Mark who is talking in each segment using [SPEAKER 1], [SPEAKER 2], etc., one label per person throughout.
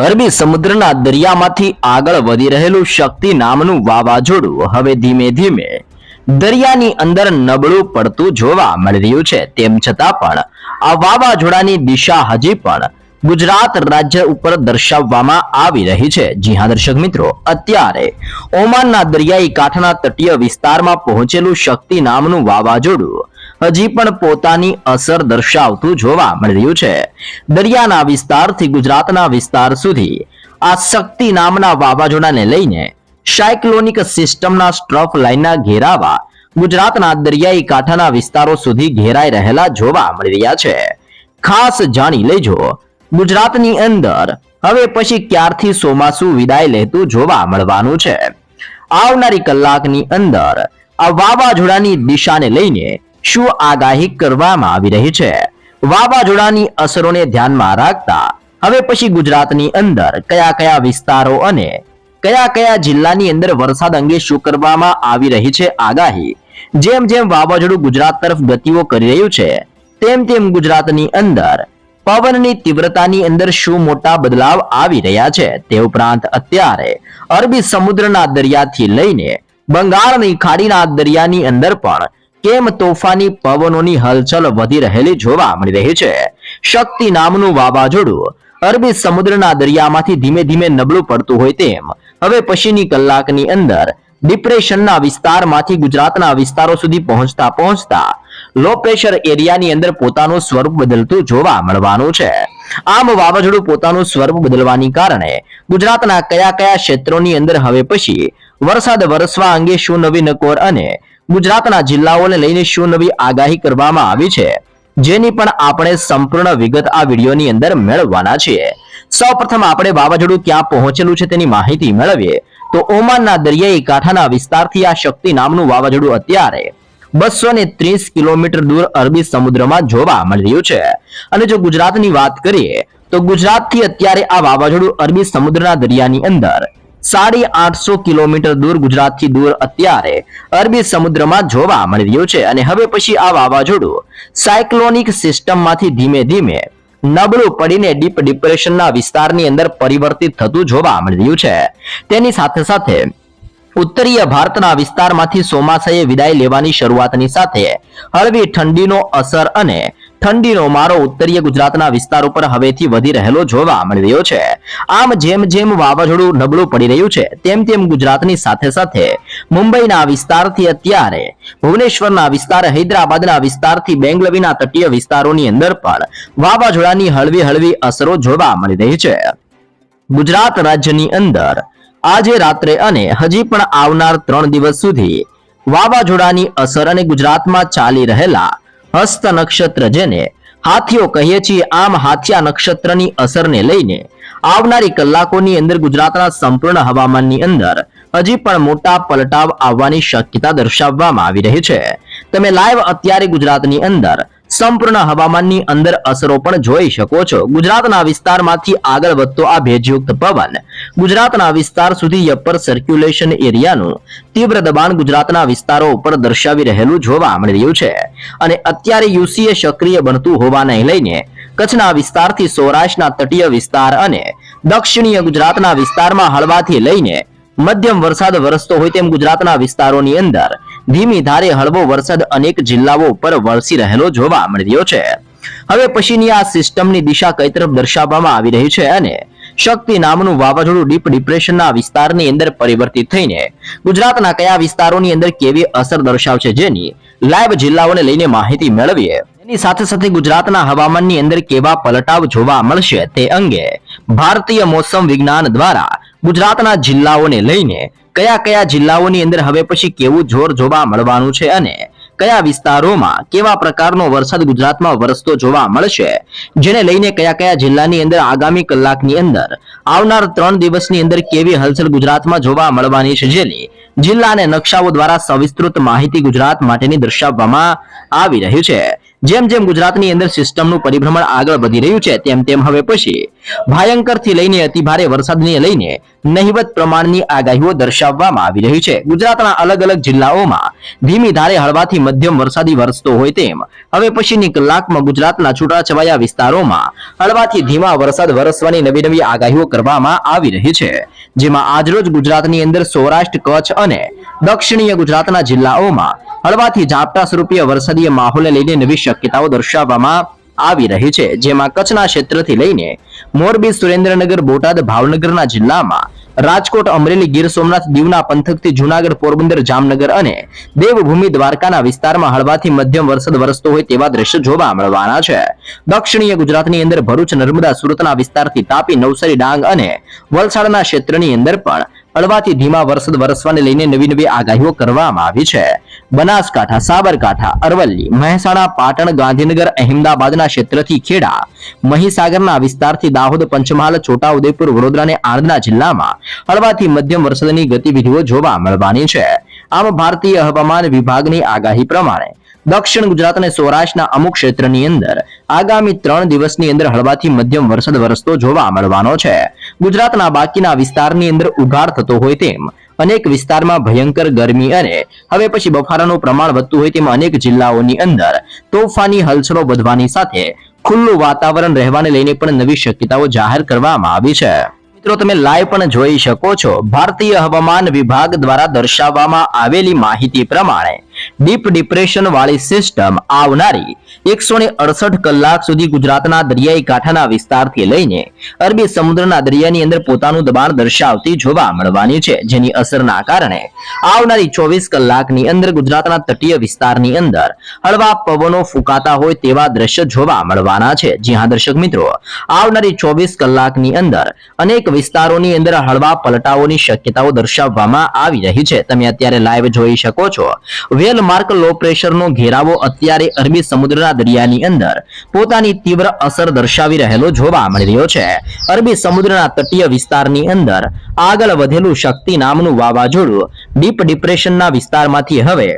[SPEAKER 1] અરબી સમુદ્રના દરિયામાંથી આગળ વધી રહેલું શક્તિ નામનું વાવાઝોડું હવે ધીમે ધીમે દરિયાની અંદર નબળું પડતું જોવા મળી રહ્યું છે. તેમ છતાં પણ આ વાવાઝોડાની દિશા હજી પણ ગુજરાત રાજ્ય ઉપર દર્શાવવામાં આવી રહી છે. જી હા, દર્શક મિત્રો, અત્યારે ઓમાનના દરિયાઈ કાંઠાના તટીય વિસ્તારમાં પહોંચેલું શક્તિ નામનું વાવાઝોડું હજી પણ પોતાની અસર દર્શાવતું જોવા મળી રહ્યું છે. દરિયાના વિસ્તારથી ગુજરાતના વિસ્તાર સુધી આ શક્તિ નામના વાવાઝોડાને લઈને સાયક્લોનિક સિસ્ટમના સ્ટ્રફ લાઇનના ઘેરાવા ગુજરાતના દરિયાઈ કાંઠાના વિસ્તારો સુધી ઘેરાઈ રહેલા જોવા મળી રહ્યા છે. ખાસ જાણી લેજો, ગુજરાતની અંદર હવે પછી ક્યારથી ચોમાસું વિદાય લેતું જોવા મળવાનું છે? આવનારી કલાકની અંદર આ વાવાઝોડાની દિશાને લઈને શું આગાહી કરવામાં આવી રહી છે? વાવાઝોડાની અસરોને ધ્યાનમાં રાખતા હવે પછી ગુજરાતની અંદર કયા કયા વિસ્તારો અને કયા કયા જિલ્લાની અંદર વરસાદ અંગે શું કરવામાં આવી રહી છે આગાહી? જેમ જેમ વાવાઝોડું ગુજરાત તરફ ગતિઓ કરી રહ્યું છે, તેમ તેમ ગુજરાતની અંદર પવનની તીવ્રતાની અંદર શું મોટા બદલાવ આવી રહ્યા છે તે ઉપરાંત અત્યારે અરબી સમુદ્રના દરિયાથી લઈને બંગાળની ખાડીના દરિયાની અંદર પણ કેમ તોફાની પવનોની હલચલ વધી રહેલી જોવા મળી રહી છે? શક્તિ નામનું વાવાઝોડું અરબી સમુદ્રના દરિયામાંથી ધીમે ધીમે નબળું પડતું હોય તેમ. હવે પછીની કલાકની અંદર ડિપ્રેશનના વિસ્તારમાંથી ગુજરાતના વિસ્તારો સુધી પહોંચતા પહોંચતા લો પ્રેશર એરિયાની અંદર પોતાનું સ્વરૂપ બદલતું જોવા મળવાનું છે. આમ વાવાઝોડું પોતાનું સ્વરૂપ બદલવાની કારણે ગુજરાતના કયા કયા ક્ષેત્રોની અંદર હવે પછી વરસાદ વરસવા અંગે શું નવી નકોર અને ગુજરાતના જિલ્લાઓને લઈને શું નવી આગાહી કરવામાં આવી છે? જેની પણ આપણે સંપૂર્ણ વિગત આ વિડીયોની અંદર મેળવવાના છીએ સૌપ્રથમ આપણે વાવાઝોડું ક્યાં પહોંચેલું છે તેની માહિતી મેળવીએ. તો ઓમાનના દરિયાઈ કાંઠાના વિસ્તારથી આ શક્તિ નામનું વાવાઝોડું અત્યારે બસો ને ત્રીસ કિલોમીટર દૂર અરબી સમુદ્રમાં જોવા મળી રહ્યું છે. અને જો ગુજરાતની વાત કરીએ, તો ગુજરાતથી અત્યારે આ વાવાઝોડું અરબી સમુદ્રના દરિયાની અંદર સાડી આઠસો કિલોમીટર દૂર ગુજરાતથી દૂર અત્યારે અરબી સમુદ્રમાં જોવા મળી રહ્યું છે અને હવે પછી આ વાવાઝોડું સાયક્લોનિક સિસ્ટમમાંથી ધીમે ધીમે નબળું પડીને ડીપ ડિપ્રેશનના વિસ્તારની અંદર પરિવર્તિત થતું જોવા મળી રહ્યું છે. તેની સાથે સાથે ઉત્તરીય ભારતના વિસ્તારમાંથી ચોમાસાએ વિદાય લેવાની શરૂઆતની સાથે હળવી ઠંડીનો અસર અને ઠંડીનો મારો ઉત્તરીય ગુજરાતના વિસ્તાર ઉપર હવેથી વધી રહેલો જોવા મળી રહ્યો છે. આમ જેમ જેમ વાવાઝોડું નબળું પડી રહ્યું છે, તેમ તેમ ગુજરાતની સાથે સાથે મુંબઈના વિસ્તારથી અત્યારે, ભુવનેશ્વરના વિસ્તાર, હૈદરાબાદના વિસ્તારથી બેંગલવીના તટીય વિસ્તારોની અંદર પણ વાવાઝોડાની હળવી હળવી અસરો જોવા મળી રહી છે. ગુજરાત રાજ્યની અંદર આજે રાત્રે અને હજી પણ આવનાર ત્રણ દિવસ સુધી વાવાઝોડાની અસર અને ગુજરાતમાં ચાલી રહેલા હસ્ત નક્ષત્ર જેને હાથીઓ કહીએ છીએ, આમ હાથિયા નક્ષત્રની અસરને લઈને આવનારી કલાકોની અંદર ગુજરાતના સંપૂર્ણ હવામાનની અંદર હજી પણ મોટા પલટાવ આવવાની શક્યતા દર્શાવવામાં આવી રહી છે. તમે લાઈવ અત્યારે ગુજરાતની અંદર સંપૂર્ણ હવામાનની અંદર અસરો પણ જોઈ શકો છો. ગુજરાતના વિસ્તારમાંથી આગળ વધતો આ ભેજયુક્ત પવન ગુજરાતના વિસ્તાર સુધી અપર સર્ક્યુલેશન એરિયાનું તીવ્ર દબાણ ગુજરાતના વિસ્તારો ઉપર દર્શાવી રહેલું જોવા મળી રહ્યું છે. અને અત્યારે યુસીએ સક્રિય બનતું હોવાને લઈને કચ્છના વિસ્તારથી સૌરાષ્ટ્રના તટીય વિસ્તાર અને દક્ષિણીય ગુજરાતના વિસ્તારમાં હળવાથી લઈને મધ્યમ વરસાદ વરસતો હોય તેમ ગુજરાતના વિસ્તારોની અંદર ધીમી ધારે હળવો વરસાદ અનેક જિલ્લાઓ ઉપર વરસી રહેલો જોવા મળી રહ્યો છે. હવે પછીની આ સિસ્ટમની દિશા કઈ તરફ દર્શાવવામાં આવી રહી છે અને શક્તિ નામનું વાવાઝોડું ડીપ ડિપ્રેશનના વિસ્તારની અંદર પરિવર્તિત થઈને ગુજરાતના કયા વિસ્તારોની અંદર કેવી અસર દર્શાવશે જેની લાઈવ જિલ્લાઓને લઈને માહિતી મેળવીએ. એની સાથે સાથે ગુજરાતના હવામાનની અંદર કેવા પલટાવ જોવા મળશે તે અંગે ભારતીય મોસમ વિજ્ઞાન દ્વારા ગુજરાતના જિલ્લાઓને લઈને કયા કયા જિલ્લાઓની અંદર હવે પછી કેવું જોર જોવા મળવાનું છે અને કયા વિસ્તારોમાં કેવા પ્રકારનો વરસાદ ગુજરાતમાં વરસતો જોવા મળશે? જેને લઈને કયા કયા જિલ્લાની અંદર આગામી કલાકની અંદર આવનાર ત્રણ દિવસની અંદર કેવી હલચલ ગુજરાતમાં જોવા મળવાની છે જેની જિલ્લા અને નકશાઓ દ્વારા સવિસ્તૃત માહિતી ગુજરાત માટેની દર્શાવવામાં આવી રહ્યું છે. જેમ જેમ ગુજરાતની અંદર સિસ્ટમનું પરિભ્રમણ આગળ વધી રહ્યું છે, તેમ તેમ હવે પછી ભયંકરથી લઈને અતિભારે વરસાદને લઈને નહિવત પ્રમાણની આગાહીઓ દર્શાવવામાં આવી રહી છે. ગુજરાતના અલગ અલગ જિલ્લાઓમાં ધીમી ધારે હળવાથી મધ્યમ વરસાદી વરસતો હોય તેમ હવે પછીની કલાકમાં ગુજરાતના છૂટાછવાયા વિસ્તારોમાં હળવાથી ધીમા વરસાદ વરસવાની નવી નવી આગાહીઓ કરવામાં આવી રહી છે. જેમાં આજરોજ ગુજરાતની અંદર સૌરાષ્ટ્ર, કચ્છ અને દક્ષિણીય ગુજરાતના જિલ્લાઓમાં હળવાથી ઝાપટા સ્વરૂપીય વરસાદીય માહોલને લઈને નવી શક્યતાઓ દર્શાવવામાં આવી રહી છે. જેમાં કચ્છના ક્ષેત્રથી લઈને મોરબી, સુરેન્દ્રનગર, બોટાદ, ભાવનગરના જિલ્લામાં રાજકોટ, અમરેલી, ગીર સોમનાથ, દીવના પંથકથી જૂનાગઢ, પોરબંદર, જામનગર અને દેવભૂમિ દ્વારકાના વિસ્તારમાં હળવાથી મધ્યમ વરસાદ વરસતો હોય તેવા દ્રશ્યો જોવા મળવાના છે. દક્ષિણીય ગુજરાતની અંદર ભરૂચ, નર્મદા, સુરતના વિસ્તારથી તાપી, નવસારી, ડાંગ અને વલસાડના ક્ષેત્રની અંદર પણ હળવાથી ધીમા વરસાદ વરસવાને લઈને નવી નવી આગાહીઓ કરવામાં આવી છે. બનાસકાંઠા, સાબરકાંઠા, અરવલ્લી, મહેસાણા, પાટણ, ગાંધીનગર, અહેમદાબાદના ક્ષેત્રથી ખેડા, મહીસાગરના વિસ્તારથી દાહોદ, પંચમહાલ, છોટાઉદેપુર વડોદરા અને આણંદના જિલ્લામાં હળવાથી મધ્યમ વરસાદની ગતિવિધિઓ જોવા મળવાની છે. આમ ભારતીય હવામાન વિભાગની આગાહી પ્રમાણે દક્ષિણ ગુજરાત અને સૌરાષ્ટ્રના અમુક ક્ષેત્રની અંદર આગામી ત્રણ દિવસની અંદર હળવાથી મધ્યમ વરસાદ વરસતો જોવા મળવાનો છે. ગુજરાતના બાકીના વિસ્તારની અંદર ઉઘાડ થતો હોય તેમ અનેક વિસ્તારમાં ભયંકર ગરમી અને હવે પછી બફારાનું પ્રમાણ વધતું હોય તેમ અનેક જિલ્લાઓની અંદર તોફાની હલચલો વધવાની સાથે ખુલ્લું વાતાવરણ રહેવાને લઈને પણ નવી શક્યતાઓ જાહેર કરવામાં આવી છે. મિત્રો, તમે લાઈવ પણ જોઈ શકો છો. ભારતીય હવામાન વિભાગ દ્વારા દર્શાવવામાં આવેલી માહિતી પ્રમાણે ડીપ ડિપ્રેશન વાળી સિસ્ટમ આવનારી એકસો કલાક સુધી ગુજરાતના દરિયાઈ કાંઠાના વિસ્તારથી લઈને અરબી સમુદ્રના દરિયાની અંદર પોતાનું દબાણ દર્શાવતી જોવા મળવાની છે, જેની અસરના કારણે આવનારી ચોવીસ કલાકની અંદર ગુજરાતના તટીય વિસ્તારની અંદર હળવા પવનો ફૂંકાતા હોય તેવા દ્રશ્ય જોવા મળવાના છે. જી હા, દર્શક મિત્રો, આવનારી ચોવીસ કલાકની અંદર અનેક વિસ્તારોની અંદર હળવા પલટાઓની શક્યતાઓ દર્શાવવામાં આવી રહી છે. તમે અત્યારે લાઈવ જોઈ શકો છો. વેલ માર્ક લો પ્રેશરનો ઘેરાવો અત્યારે અરબી સમુદ્રના દરિયાની અંદર પોતાની તીવ્ર અસર દર્શાવી રહેલો જોવા મળી રહ્યો છે. અરબી સમુદ્રના તટીય વિસ્તારની અંદર આગળ વધેલું શક્તિ નામનું વાવાઝોડું ડીપ ડિપ્રેશનના વિસ્તારમાંથી હવે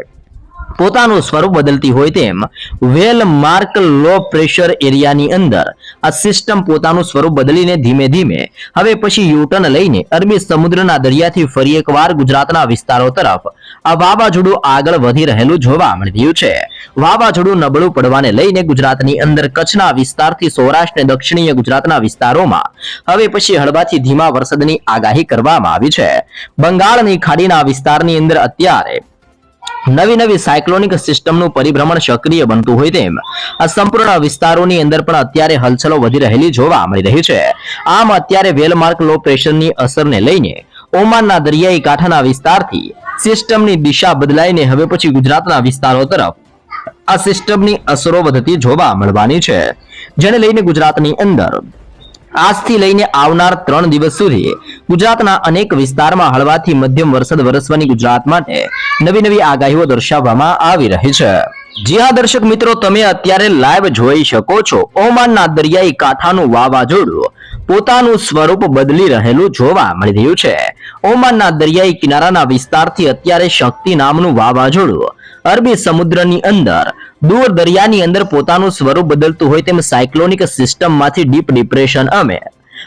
[SPEAKER 1] પોતાનું સ્વરૂપ બદલતી હોય તેમ, વેલ માર્ક લો પ્રેશર એરિયાની અંદર આ સિસ્ટમ પોતાનું સ્વરૂપ બદલીને ધીમે ધીમે, હવે પછી યુટર્ન લઈને અરબી સમુદ્રના દરિયાથી ફરી એકવાર ગુજરાતના વિસ્તારો તરફ, આ વાવાઝોડું આગળ વધી રહેલું જોવા મળી રહ્યું છે. વાવાઝોડું નબળું પડવાને લઈને ગુજરાતની અંદર કચ્છના વિસ્તારથી સૌરાષ્ટ્ર અને દક્ષિણીય ગુજરાતના વિસ્તારોમાં, હવે પછી હળવાથી ધીમા વરસાદની આગાહી કરવામાં આવી છે. બંગાળની ખાડીના વિસ્તારની અંદર અત્યારે નવી નવી સાયક્લોનિક સિસ્ટમનું પરિભ્રમણ સક્રિય બનતું હોય તેમ. આ સંપૂર્ણ વિસ્તારોની અંદર પણ અત્યારે હલચલો વધી રહેલી જોવા મળી રહી છે. આમ અત્યારે વેલમાર્ક લો પ્રેશરની અસરને લઈને ઓમાનના દરિયાઈ કાંઠાના વિસ્તારથી સિસ્ટમની દિશા બદલાઈને હવે પછી ગુજરાતના વિસ્તારો તરફ આ સિસ્ટમની અસરો વધતી જોવા મળવાની છે. જેને લઈને ગુજરાતની અંદર આજથી લઈને આવનાર ત્રણ દિવસ સુધી ગુજરાતના અનેક વિસ્તારમાં હળવાથી મધ્યમ વરસાદ વરસવાની ગુજરાત માટે નવી નવી આગાહીઓ દર્શાવવામાં આવી રહી છે. જી હા, દર્શક મિત્રો, તમે અત્યારે લાઈવ જોઈ શકો છો. ઓમાનના દરિયાઈ કાંઠાનું વાવાઝોડું પોતાનું સ્વરૂપ બદલી રહેલું જોવા મળી રહ્યું છે. ઓમાનના દરિયાઈ કિનારાના વિસ્તારથી અત્યારે શક્તિ નામનું વાવાઝોડું અરબી સમુદ્રની અંદર, દૂર દરિયાની અંદર પોતાનું સ્વરૂપ બદલતું હોય તેમ સાયક્લોનિક સિસ્ટમમાંથી ડીપ ડિપ્રેશન અમે.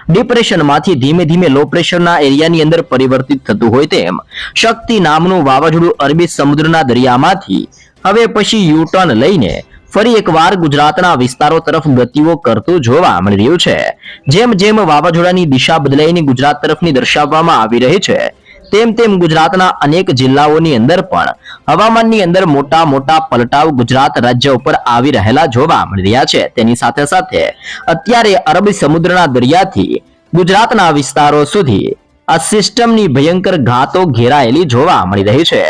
[SPEAKER 1] ડિપ્રેશનમાંથી ધીમે ધીમે લો પ્રેશરના એરિયાની અંદર પરિવર્તિત થતું હોય તેમ, શક્તિ નામનું વાવાઝોડું અરબી સમુદ્રના દરિયામાંથી. હવે પછી યુટર્ન લઈને ફરી એકવાર ગુજરાતના વિસ્તારો તરફ ગતિઓ કરતું જોવા મળી રહ્યું છે. જેમ જેમ વાવાઝોડાની દિશા બદલાઈને ગુજરાત તરફની દર્શાવવામાં આવી રહી છે તેમ તેમ ગુજરાતના અનેક જિલ્લાઓની અંદર પણ હવામાનની અંદર મોટા મોટા પલટાવ ગુજરાત રાજ્ય ઉપર આવી રહેલા જોવા મળી રહ્યા છે. તેની સાથે સાથે અત્યારે અરબી સમુદ્રના દરિયાથી ગુજરાતના વિસ્તારો સુધી આ સિસ્ટમની ભયંકર ઘાતો ઘેરાયેલી જોવા મળી રહી છે.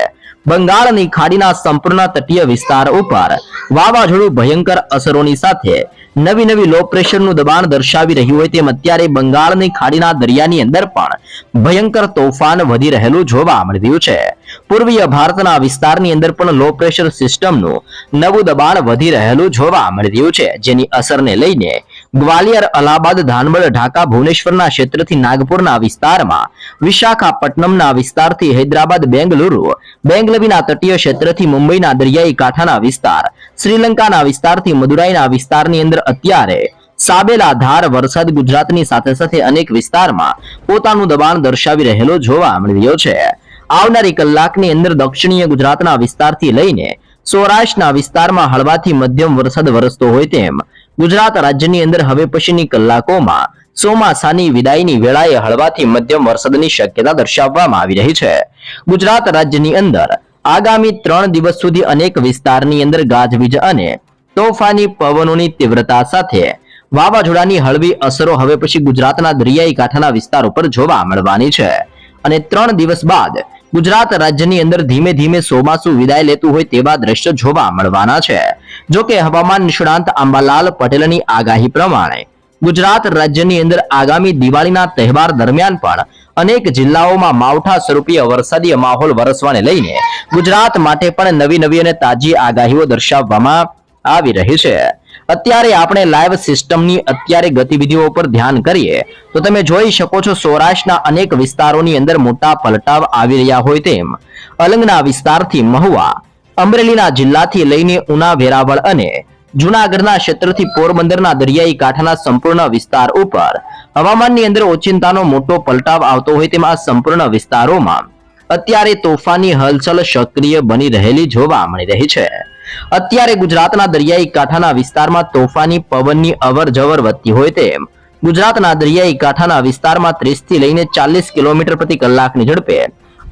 [SPEAKER 1] બંગાળની ખાડીના સંપૂર્ણ તટીય વિસ્તાર ઉપર વાવાઝોડું ભયંકર અસરોની સાથે નવી નવી લો પ્રેશરનું દબાણ દર્શાવી રહ્યું હોય તેમ અત્યારે બંગાળની ખાડીના દરિયાની અંદર પણ ભયંકર તોફાન વધી રહેલું જોવા મળી રહ્યું છે. પૂર્વીય ભારતના વિસ્તારની અંદર પણ લો પ્રેશર સિસ્ટમનું નવું દબાણ વધી રહેલું જોવા મળી રહ્યું છે, જેની અસરને લઈને ગ્વાલિયર, અલ્હાબાદ ધાનબડ ઢાકા, ભુવનેશ્વરના ક્ષેત્રથી નાગપુરના વિસ્તારમાં, વિશાખાપટ્ટનમના વિસ્તારથી હૈદરાબાદ, બેંગલુરુ, બેંગલવીના તટીય ક્ષેત્રથી મુંબઈના દરિયાઈ કાંઠાના વિસ્તાર, શ્રીલંકાના વિસ્તારથી મદુરાઈના વિસ્તારની અંદર અત્યારે સાબેલા ધાર વરસાદ ગુજરાતની સાથે સાથે અનેક વિસ્તારમાં પોતાનું દબાણ દર્શાવી રહેલો જોવા મળી રહ્યો છે. આવનારી કલાકની અંદર દક્ષિણીય ગુજરાતના વિસ્તારથી લઈને સૌરાષ્ટ્રના વિસ્તારમાં હળવાથી મધ્યમ વરસાદ વરસતો હોય તેમ ગુજરાત રાજ્યની અંદર હવે પછીની કલાકોમાં ચોમાસાની વિદાયની વેળાએ હળવાથી મધ્યમ વરસાદની શક્યતા દર્શાવવામાં આવી રહી છે. ગુજરાત રાજ્યની અંદર આગામી ત્રણ દિવસ સુધી અનેક વિસ્તારની અંદર ગાજવીજ અને તોફાની પવનોની તીવ્રતા સાથે વાવાઝોડાની હળવી અસરો હવે પછી ગુજરાતના દરિયાઈ કાંઠાના વિસ્તાર ઉપર જોવા મળવાની છે. અને ત્રણ દિવસ બાદ ગુજરાત રાજ્યની અંદર ધીમે ધીમે ચોમાસું વિદાય લેતું હોય તેવા દ્રશ્યો જોવા મળવાના છે. જો હવામાન નિષ્ણાંત આંબાલાલ પટેલની આગાહી પ્રમાણે ગુજરાત રાજ્યની અંદર આગામી દિવાળીના તહેવાર દરમિયાન પણ અનેક જિલ્લાઓમાં માવઠા સ્વરૂપીય વરસાદી માહોલ વરસવાને લઈને ગુજરાત માટે પણ નવી નવી અને તાજી આગાહીઓ દર્શાવવામાં આવી રહી છે. અત્યારે આપણે લાઈવ સિસ્ટમની અત્યારે ગતિવિધિઓ પર ધ્યાન કરીએ, તો તમે જોઈ શકો છો સૌરાષ્ટ્રના અનેક વિસ્તારોની અંદર મોટા પલટાવ આવી રહ્યા હોય તેમ. અલંગના વિસ્તારથી મહુવા, અમરેલીના જિલ્લાથી લઈને ઉના, વેરાવળ અને જુનાગઢના ક્ષેત્રથી પોરબંદરના દરિયાઈ કાંઠાના સંપૂર્ણ વિસ્તાર ઉપર હવામાનની અંદર ઓચિંતાનો મોટો પલટાવ આવતો હોય તેમ સંપૂર્ણ વિસ્તારોમાં અત્યારે તોફાની હલચલ સક્રિય બની રહેલી જોવા મળી રહી છે. અત્યારે ગુજરાતના દરિયાઈ કાંઠાના વિસ્તારમાં તોફાની પવનની અવર જવર વધતી હોય તેમ ગુજરાતના દરિયાઈ કાંઠાના વિસ્તારમાં ત્રીસથી લઈને ચાલીસ કિલોમીટર પ્રતિ કલાકની ઝડપે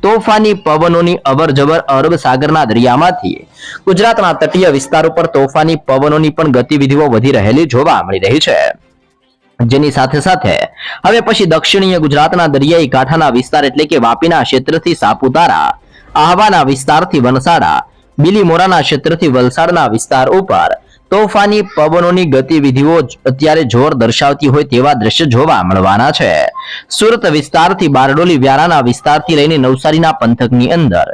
[SPEAKER 1] તોફાની પવનોની અવર જવર અરબ સાગરના દરિયામાંથી ગુજરાતના તટીય વિસ્તારો પર તોફાની પવનોની પણ ગતિવિધિઓ વધી રહેલી જોવા મળી રહી છે. જેની સાથે સાથે હવે પછી દક્ષિણીય ગુજરાતના દરિયાઈ કાંઠાના વિસ્તાર એટલે કે વાપીના ક્ષેત્રથી સાપુતારા, આહવાના વિસ્તારથી વનસાડા બિલીમોરાના ક્ષેત્રથી વલસાડના વિસ્તાર ઉપર. તોફાની પવનોની ગતિવિધિઓ અત્યારે જોર દર્શાવતી હોય તેવા દ્રશ્ય જોવા મળવાના છે. સુરત વિસ્તારથી બારડોલી વ્યારાના વિસ્તારથી લઈને નવસારીના પંથકની અંદર.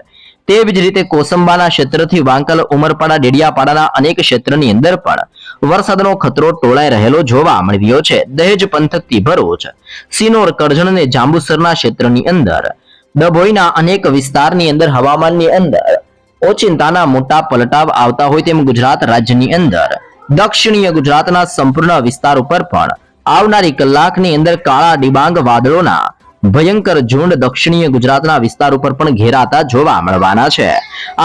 [SPEAKER 1] તેવી જ રીતે કોસંબાના ક્ષેત્રથી વાંકલ, ઉમરપાડા, ડેડિયાપાડાના અનેક ક્ષેત્રની અંદર પણ વરસાદનો ખતરો ટોળાઈ રહેલો જોવા મળ્યો છે. દહેજ પંથકથી ભરૂચ, સિનોર, કરજણ અને જાંબુસરના ક્ષેત્રની અંદર. ડભોઈના અનેક વિસ્તારની અંદર હવામાનની અંદર ઓચિંતાના મોટા પલટાવ આવતા હોય તેમ ગુજરાત રાજ્યની અંદર. દક્ષિણીય ગુજરાતના સંપૂર્ણ વિસ્તાર ઉપર પણ આવનારી કલાકની અંદર કાળા ડિબાંગ વાદળોના ભયંકર ઝુંડ દક્ષિણીય ગુજરાતના વિસ્તાર ઉપર પણ ઘેરાતા જોવા મળવાના છે.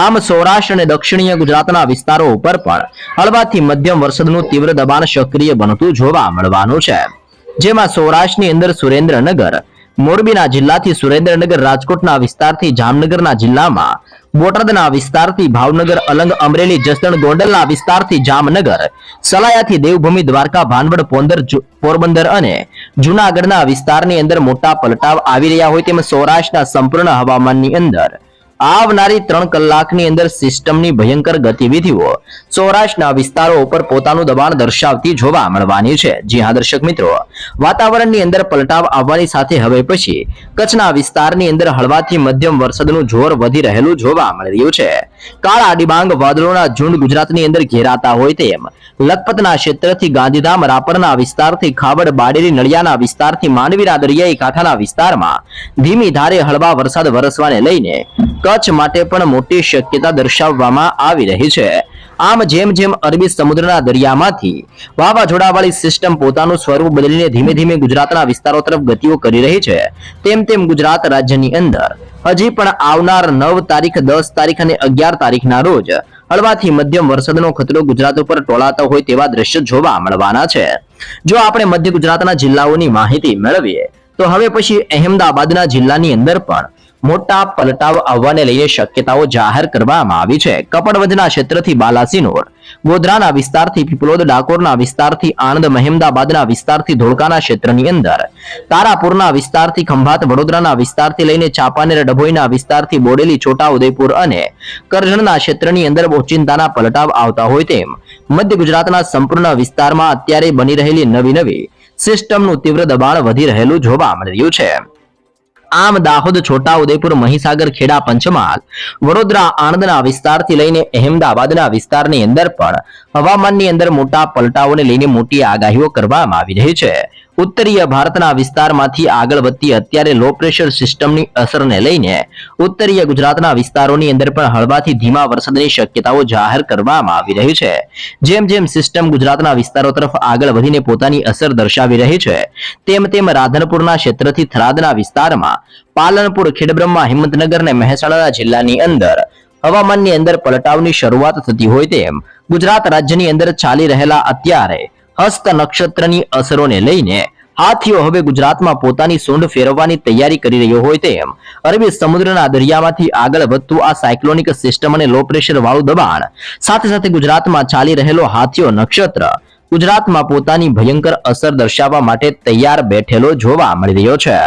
[SPEAKER 1] આમ સૌરાષ્ટ્ર અને દક્ષિણીય ગુજરાતના વિસ્તારો ઉપર પણ હળવાથી મધ્યમ વરસાદનું તીવ્ર દબાણ સક્રિય બનતું જોવા મળવાનું છે. જેમાં સૌરાષ્ટ્રની અંદર સુરેન્દ્રનગર, મોરબીના જિલ્લાથી સુરેન્દ્રનગર રાજકોટના વિસ્તારથી જામનગરના જિલ્લામાં બોટાદના વિસ્તારથી ભાવનગર, અલંગ, અમરેલી, જસદણ, ગોંડલના વિસ્તારથી જામનગર, સલાયાથી દેવભૂમિ, દ્વારકા, ભાનવડ, પોંદર પોરબંદર અને જુનાગઢના વિસ્તારની અંદર મોટા પલટાવ આવી રહ્યા હોય તેમ સૌરાષ્ટ્રના સંપૂર્ણ હવામાનની અંદર આવનારી ત્રણ કલાકની અંદર સિસ્ટમની ભયંકર ગતિવિધિઓ સૌરાષ્ટ્રના વિસ્તારો ઉપર પોતાનું દબાણ દર્શાવતી જોવા મળવાની છે. જી હા, દર્શક મિત્રો, વાતાવરણની અંદર પલટાવ આવવાની સાથે હવે પછી કચ્છના વિસ્તારની અંદર હળવાથી મધ્યમ વરસાદનું જોર વધી રહેલું જોવા મળી રહ્યું છે. કાળા ડિબાંગ વાદળોના ઝુંડ ગુજરાતની અંદર ઘેરાતા હોય તેમ લખપતના ક્ષેત્રથી ગાંધીધામ, રાપરના વિસ્તારથી ખાવડ, બાડેરી નળિયાના વિસ્તારથી માંડવીના દરિયાઈ કાંઠાના વિસ્તારમાં ધીમી ધારે હળવા વરસાદ વરસવાને લઈને કચ્છ માટે પણ મોટી શક્યતા દર્શાવવામાં આવી રહી છે. આમ જેમ જેમ અરબી સમુદ્રના દરિયામાંથી વાવાઝોડાવાળી સિસ્ટમ પોતાનું સ્વરૂપ બદલીને ધીમે ધીમે ગુજરાતના વિસ્તારો તરફ ગતિઓ કરી રહી છે, તેમ તેમ ગુજરાત રાજ્યની અંદર હજી પણ આવનાર નવ તારીખ, દસ તારીખ અને અગિયાર તારીખના રોજ હળવાથી મધ્યમ વરસાદનો ખતરો ગુજરાત ઉપર ટોળાતો હોય તેવા દ્રશ્યો જોવા મળવાના છે. જો આપણે મધ્ય ગુજરાતના જિલ્લાઓની માહિતી મેળવીએ, તો હવે પછી અહેમદાબાદના જિલ્લાની અંદર પણ મોટા પલટાવ આવવાને લઈને શક્યતાઓ જાહેર કરવામાં આવી છે. કપડવંજના ક્ષેત્રથી બાલાસિનોર ગોધરાના વિસ્તારથી પીપલોદ, ડાકોરના વિસ્તારથી આણંદ, મહેમદાબાદના વિસ્તારથી ધોળકાના ક્ષેત્રની અંદર, તારાપુરના વિસ્તારથી ખંભાત, વડોદરાના વિસ્તારથી લઈને ચાંપાનેર, ડભોઈના વિસ્તારથી બોડેલી છોટા ઉદયપુર અને કરજણના ક્ષેત્રની અંદર ઓચિંતાના પલટાવ આવતા હોય તેમ, મધ્ય ગુજરાતના સંપૂર્ણ વિસ્તારમાં અત્યારે બની રહેલી નવી નવી સિસ્ટમનું તીવ્ર દબાણ વધી રહેલું જોવા મળી રહ્યું છે. આમ દાહોદ છોટા ઉદેપુર મહીસાગર, ખેડા, પંચમહાલ, વડોદરા, આણંદના વિસ્તારથી લઈને અહેમદાબાદના વિસ્તારની અંદર પણ હવામાનની અંદર મોટા પલટાઓને લઈને મોટી આગાહીઓ કરવામાં આવી રહી છે. ઉત્તરીય ભારતના વિસ્તારમાંથી આગળ વધતી અત્યારે લો પ્રેશર સિસ્ટમની અસરને લઈને ઉત્તરીય ગુજરાતના વિસ્તારોની અંદર પણ હળવાથી ધીમા વરસાદની શક્યતાઓ જાહેર કરવામાં આવી રહી છે. જેમ જેમ સિસ્ટમ ગુજરાતના વિસ્તારો તરફ આગળ વધીને પોતાની અસર દર્શાવી રહી છે, તેમ તેમ રાધનપુરના ક્ષેત્રથી થરાદના વિસ્તારમાં પાલનપુર, ખેડબ્રહ્મા, હિંમતનગર અને મહેસાણા જિલ્લાની અંદર હવામાનની અંદર પલટાવની શરૂઆત થતી હોય તેમ ગુજરાત રાજ્યની અંદર ચાલી રહેલા અત્યારે હસ્ત નક્ષત્રની અસરોને લઈને હાથીઓ હવે ગુજરાતમાં પોતાની સૂંઢ ફેરવવાની તૈયારી કરી રહ્યો હોય તેમ. અરબી સમુદ્રના દરિયામાંથી આગળ વધતું આ સાયક્લોનિક સિસ્ટમ અને લો પ્રેશર વાળું દબાણ, સાથે સાથે ગુજરાતમાં ચાલી રહેલો હાથીઓ નક્ષત્ર, ગુજરાતમાં પોતાની ભયંકર અસર દર્શાવવા માટે તૈયાર બેઠેલો જોવા મળી રહ્યો છે.